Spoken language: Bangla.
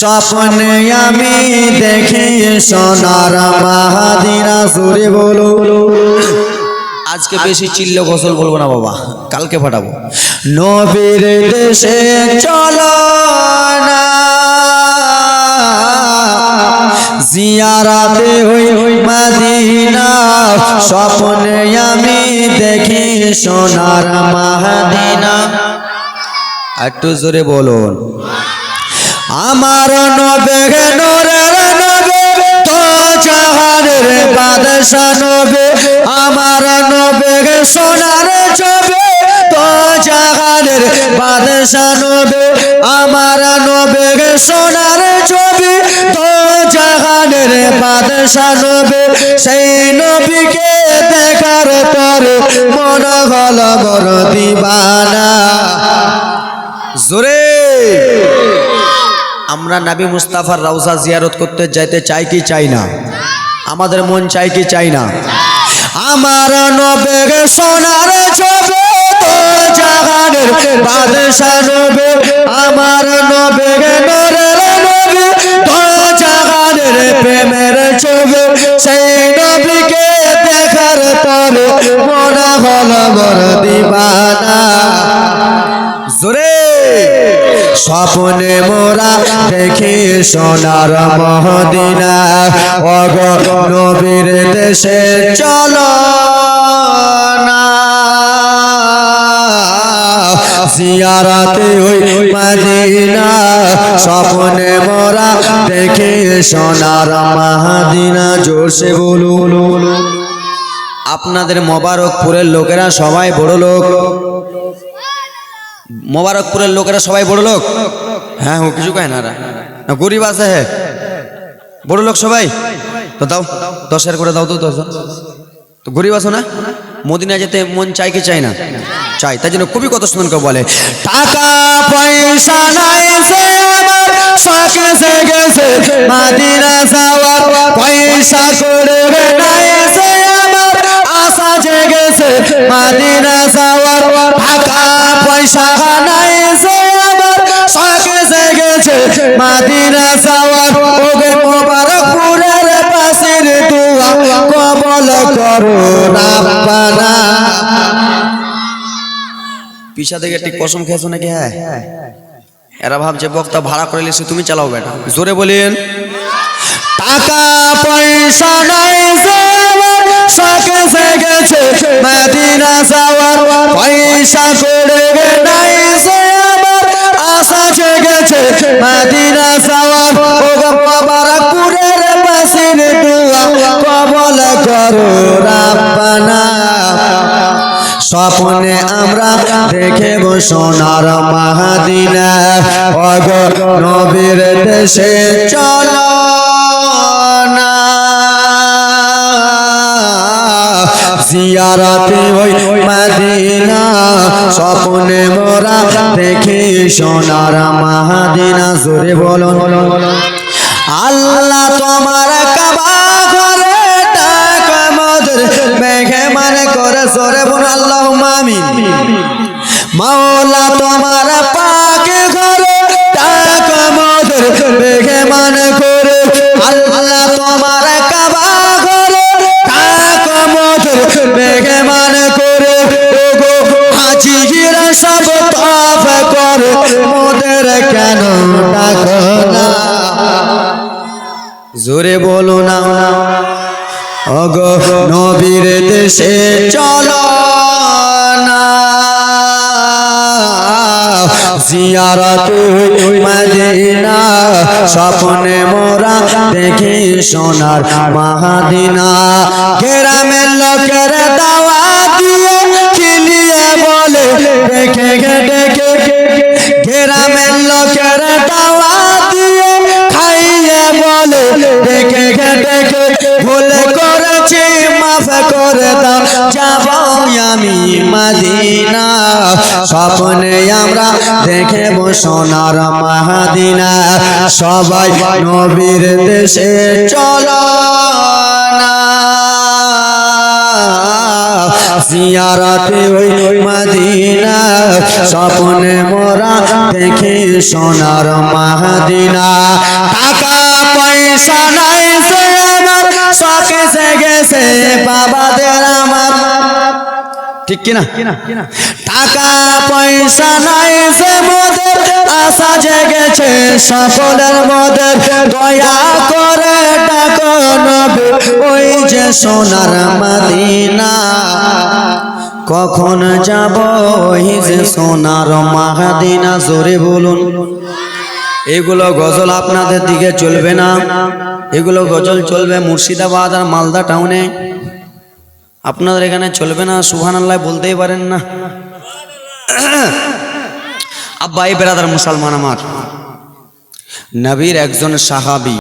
স্বপ্নে আমি দেখি সোনার মাহাদিনা সুরে বলো। আজকে বেশি চিল্ল গোসল বলব না বাবা কালকে ফাটাবো নবীর দেশে চলো না। জিয়ারাতে হই হই মাদিনা স্বপ্নে আমি দেখি সোনার মাহাদিনা। একটু জোরে বলুন। আমার নবে নবে তো জাহানের বাদশা নবে। আমার নবে সোনার ছবে তো জাহানের বাদশা নবে। আমার নবে সোনার ছবি তো জাহানের বাদশা নবে। সেই নবীকে দেখার পর মন হল বড় দিবানা। জোরে আমরা নাবি মুস্তাফার রাউজা জিয়ারত করতে যাইতে চাই কি চাই না? আমাদের মন চাই কি চাই না? আমার নবেগ সোনার ছবে জাগানের বাদশা নবে, আমার নবেগ নরের নবে তো জাগানের প্রেমের ছবে। সেই নবীকে দেখার পরে মনে হল দিবানা। স্বপ্নে মোরা দেখি সোনার মহদিনা। অগ নবীর দেশে চলো না। জিয়ারাতে ওই মদিনা। স্বপ্নে মোরা দেখি সোনার মহদিনা। জোরসে বলুন। আপনাদের মোবারকপুরের লোকেরা সবাই বড় লোক মোবারকপুরের লোকেরা সবাই বড় লোক? হ্যাঁ ও কিছু কয় না গরিব আছে হ্যাঁ। বড় লোক সবাই? তো দাও, দশ হাজার করে দাও তো, দশ তো গরিব আছো না? মদিনা যেতে মন চাই কি চাই না? চাই তাই জন্য খুবই কত সুন্দর বলে, টাকা পয়সা নাই সে আমার শখ এসে গেছে মাদিনা ওগে মোবারকপুরের পাশের দোয়া কবল করো রাব্বানা পিছা থেকে একটি কসম খেয়েছো নাকি? হ্যাঁ। এরা ভাবছে বক্তা ভাড়া করে লিসে তুমি চালাও বেটা। জোরে বলেন। টাকা পয়সা নাই শখ এসে গেছে মদিনা যাওয়ার পয়সা করে করো স্বপ্নে আমরা দেখেব সোনার মাহাদিনা। নবীর দেশে চলো জিয়ারাতে ওই মাদিনা। স্বপ্নে মোরা দেখি সোনার মাহাদিনা। জোরে বলুন। আল্লাহ তোমার কেন ডাকো জোরে বলো না। অগ নবীর দেশে চলো না। মদিনা, স্বপ্নে মোরা দেখি সোনার মাহাদিনা। গ্রামের লোকের দাওয়া দিয়ে বলে, দেখে দেখে গ্রামের লোকের দিয়ে খাইয়ে বলে দেখে দেখে, ভুলে করেছি, মাফ করে দাও, যাব আমি মাদিনা। স্বপ্নে আমরা দেখেব সোনার মাহাদিনা। সবাই নবীর দেশে চলো না। জিয়ারাতে ওই মদিনা, স্বপ্নে মোরা দেখি সোনার মাহাদিনা টাকা পয়সা নাই সে আমার, শখে গেছে বাবাদের আমার। ঠিক কিনা? টাকা পয়সা নাই সে মোদের, আশা জেগেছে সকলের মোদের দয়া করে ওই যে সোনার মাদিনা। কখন যাব ওই যে সোনার মাহাদিনা জোরে বলুন। এগুলো গজল আপনাদের দিকে চলবে না। এগুলো গজল চলবে মুর্শিদাবাদ আর মালদা টাউনে। আপনাদের এখানে চলবে না সুহান আল্লাহ বলতেই পারেন না। আব্বা এই বেড়াদার মুসলমান আমার। নবীর একজন সাহাবি।